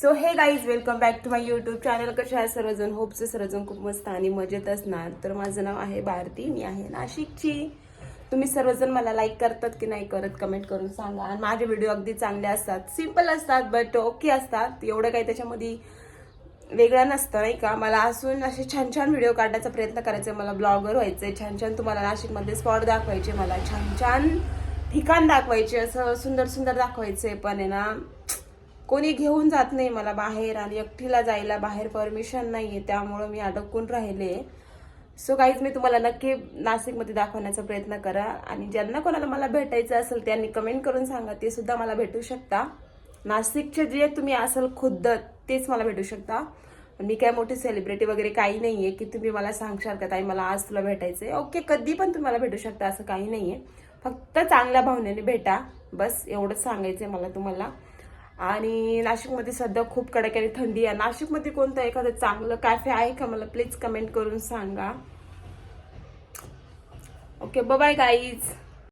So hey guys welcome back to my YouTube channel कसे आहे सर्वजण? होपचे सर्वजण खूप मस्त आणि मजेत असणार. तर माझं नाव आहे भारती मी आहे नाशिकची. तुम्ही सर्वजण मला लाईक करतात की नाही करत कमेंट करून सांगा. आणि माझे व्हिडिओ अगदी चांगले असतात. सिंपल असतात बट ओके असतात. एवढं काही त्याच्यामध्ये वेगळं नसतं नाही का? मला असून असे छान छान व्हिडिओ काढण्याचा प्रयत्न करायचा. मला ब्लॉगर व्हायचंय छान छान तुम्हाला नाशिकमध्ये स्पॉट दाखवायचे मला छान छान ठिकाण दाखवायचे असं सुंदर सुंदर दाखवायचे. पण आहे ना कोणी घेऊन जात नाही मला बाहेर आणि एकटीला जायला बाहेर परमिशन नाही आहे त्यामुळं मी अडकून राहिले. सो काहीच मी तुम्हाला नक्की नाशिकमध्ये दाखवण्याचा प्रयत्न करा आणि ज्यांना कोणाला मला भेटायचं असेल त्यांनी कमेंट करून सांगा ते सुद्धा मला भेटू शकता. नाशिकचे जे तुम्ही असाल खुद्द तेच मला भेटू शकता. मी काय मोठी सेलिब्रिटी वगैरे काही नाही आहे की तुम्ही मला सांगशाल का ताई मला आज तुला भेटायचं आहे ओके कधी पण तुम्हाला भेटू शकता असं काही नाही आहे फक्त चांगल्या भावनेने भेटा. बस एवढंच सांगायचं आहे मला तुम्हाला. आणि नाशिकमध्ये सध्या खूप कडाक्याने थंडी आहे. नाशिकमध्ये कोणतं एखादं चांगलं कॅफे आहे का? मला प्लीज कमेंट करून सांगा. Okay bye guys